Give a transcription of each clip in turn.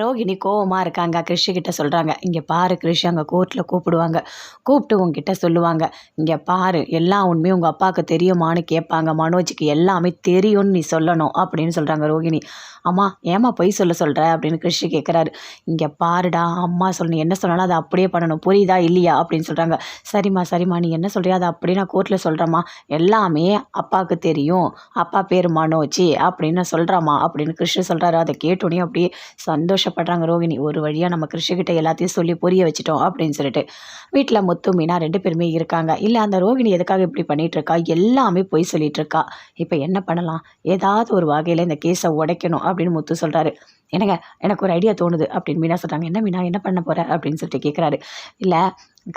ரோகிணி கோவமாக இருக்காங்க. கிருஷி கிட்ட சொல்கிறாங்க இங்கே பாரு கிருஷி அங்கே கோர்ட்டில் கூப்பிடுவாங்க. கூப்பிட்டு உங்ககிட்ட சொல்லுவாங்க. இங்கே பாரு எல்லா உண்மையும் உங்கள் அப்பாவுக்கு தெரியுமான்னு கேட்பாங்க. மனோஜுக்கு எல்லாமே தெரியும்னு நீ சொல்லணும் அப்படின்னு சொல்கிறாங்க ரோகிணி. அம்மா ஏம்மா பொய் சொல்ல சொல்கிற அப்படின்னு கிருஷி கேட்குறாரு இங்கே பாருடா அம்மா சொல்லணும் என்ன சொன்னாலும் அதை அப்படியே பண்ணணும். புரியுதா இல்லையா? அப்படின்னு சொல்கிறாங்க சரிம்மா சரிம்மா நீ என்ன சொல்கிறியா அதை அப்படியே நான் கோர்ட்டில் சொல்கிறேம்மா எல்லாமே அப்பாவுக்கு தெரியும். அப்பா பேர் மனோஜ் அப்படின்னு சொல்கிறாம்மா அப்படின்னு கிருஷ்ணன் சொல்கிறாரு அதை கேட்டோடனே அப்படியே சந்தோஷம் சந்தோஷப்படுறாங்க ரோகிணி. ஒரு வழியாக நம்ம கிருஷ்ணகிட்ட எல்லாத்தையும் சொல்லி புரிய வச்சிட்டோம் அப்படின்னு சொல்லிட்டு வீட்டில் முத்து மீனா ரெண்டு பேருமே இருக்காங்க. இல்லை அந்த ரோகிணி எதுக்காக இப்படி பண்ணிட்டு இருக்கா? எல்லாமே பொய் சொல்லிட்டு இருக்கா. இப்போ என்ன பண்ணலாம்? ஏதாவது ஒரு வகையில் இந்த கேஸை உடைக்கணும் அப்படின்னு முத்து சொல்கிறாரு என்னங்க எனக்கு ஒரு ஐடியா தோணுது அப்படின்னு மீனா சொல்கிறாங்க என்ன மீனா என்ன பண்ண போகிற அப்படின்னு சொல்லிட்டு கேட்குறாரு இல்லை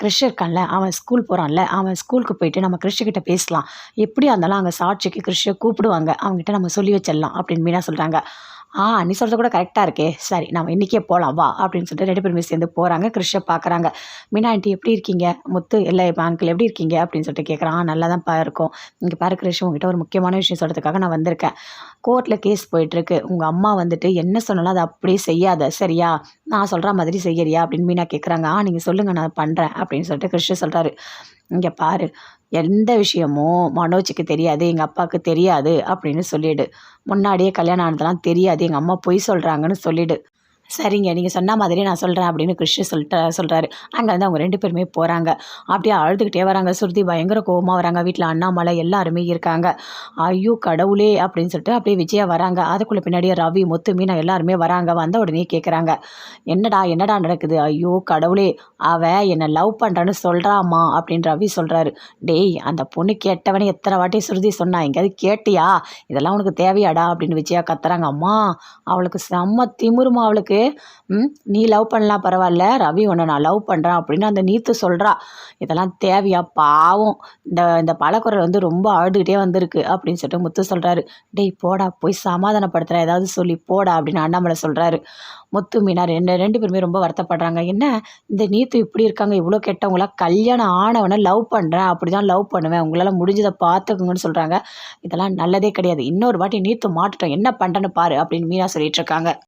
கிறிஷ் இருக்கான்ல அவன் ஸ்கூல் போகிறான்ல அவன் ஸ்கூலுக்கு போயிட்டு நம்ம கிறிஷ்கிட்ட பேசலாம். எப்படியா இருந்தாலும் அங்கே சாட்சிக்கு கிறிஷை கூப்பிடுவாங்க. அவங்ககிட்ட நம்ம சொல்லி வச்சிடலாம் அப்படின்னு மீனா சொல்கிறாங்க ஆ நீ சொல்கிறது கூட கரெக்டாக இருக்கே. சரி நம்ம இன்றைக்கே போகலாம் வா அப்படின்னு சொல்லிட்டு ரெண்டு பேருமே சேர்ந்து போகிறாங்க கிறிஷை பார்க்குறாங்க மீனா ஆண்டி எப்படி இருக்கீங்க? முத்து இல்லை இப்போ அங்கிள் எப்படி இருக்கீங்க? அப்படின்னு சொல்லிட்டு கேட்குறான் நல்லா தான் பா இருக்கும். இங்கே பாரு கிறிஷ் உங்ககிட்ட ஒரு முக்கியமான விஷயம் சொல்கிறதுக்காக நான் வந்திருக்கேன். கோர்ட்டில் கேஸ் போயிட்டுருக்கு உங்கள் அம்மா வந்துட்டு என்ன சொன்னாலும் அதை அப்படியே செய்யாத சரியா? நான் சொல்கிற மாதிரி செய்யறியா? அப்படின்னு மீனா கேட்குறாங்க ஆ நீங்கள் சொல்லுங்கள் நான் பண்ணுறேன் அப்படின்னு சொல்லிட்டு கிருஷ்ண சொல்கிறாரு இங்கே பாரு எந்த விஷயமும் மனோஜுக்கு தெரியாது எங்கள் அப்பாவுக்கு தெரியாது அப்படின்னு சொல்லிடு. முன்னாடியே கல்யாணம் ஆனதெல்லாம் தெரியாது எங்கள் அம்மா பொய் சொல்கிறாங்கன்னு சொல்லிடு. சரிங்க நீங்கள் சொன்ன மாதிரியே நான் சொல்கிறேன் அப்படின்னு கிருஷ்ண சொல்லிட்டு சொல்கிறாரு அங்கேருந்து அவங்க ரெண்டு பேருமே போகிறாங்க அப்படியே அழுதுகிட்டே வராங்க. சுருதி பயங்கர கோவமாக வராங்க. வீட்டில் அண்ணாமலை எல்லாருமே இருக்காங்க. ஐயோ கடவுளே அப்படின்னு சொல்லிட்டு அப்படியே விஜயா வராங்க. அதுக்குள்ளே பின்னாடியே ரவி முத்து மீனா எல்லாருமே வராங்க. வந்த உடனே கேட்குறாங்க என்னடா என்னடா நடக்குது? ஐயோ கடவுளே அவ என்னை லவ் பண்ணுறான்னு சொல்கிறாம்மா அப்படின்னு ரவி சொல்கிறாரு டேய் அந்த பொண்ணு கேட்டவனே எத்தனை வாட்டி சுருதி சொன்னா? எங்கேயாவது கேட்டியா? இதெல்லாம் உனக்கு தேவையாடா? அப்படின்னு விஜயா கத்துறாங்க. அம்மா அவளுக்கு செம்ம திமிருமா அவளுக்கு. ம் நீ லவ் பண்ணலாம் பரவாயில்ல. ரவி உன்னை நான் லவ் பண்ணுறேன் அப்படின்னு அந்த நீத்து சொல்கிறா இதெல்லாம் தேவையா? பாவம். இந்த இந்த பழக்குரல் வந்து ரொம்ப ஆடுகிட்டே வந்திருக்கு அப்படின்னு சொல்லிட்டு முத்து சொல்கிறாரு டேய் போடா போய் சமாதானப்படுத்துகிற ஏதாவது சொல்லி போடா அப்படின்னு அண்ணாமலை சொல்கிறாரு முத்து மீனார் ரெண்டு ரெண்டு பேருமே ரொம்ப வருத்தப்படுறாங்க. என்ன? இந்த நீத்து இப்படி இருக்காங்க இவ்வளோ கெட்டவங்களா? கல்யாணம் ஆனவனை லவ் பண்ணுறேன் அப்படி தான் லவ் பண்ணுவேன். உங்களால் முடிஞ்சதை பார்த்துக்குங்கன்னு சொல்கிறாங்க இதெல்லாம் நல்லதே கிடையாது. இன்னொரு வாட்டி நீத்து மாட்டுட்டோம். என்ன பண்ணுறேன்னு பாரு அப்படின்னு மீனா சொல்லிட்டு இருக்காங்க.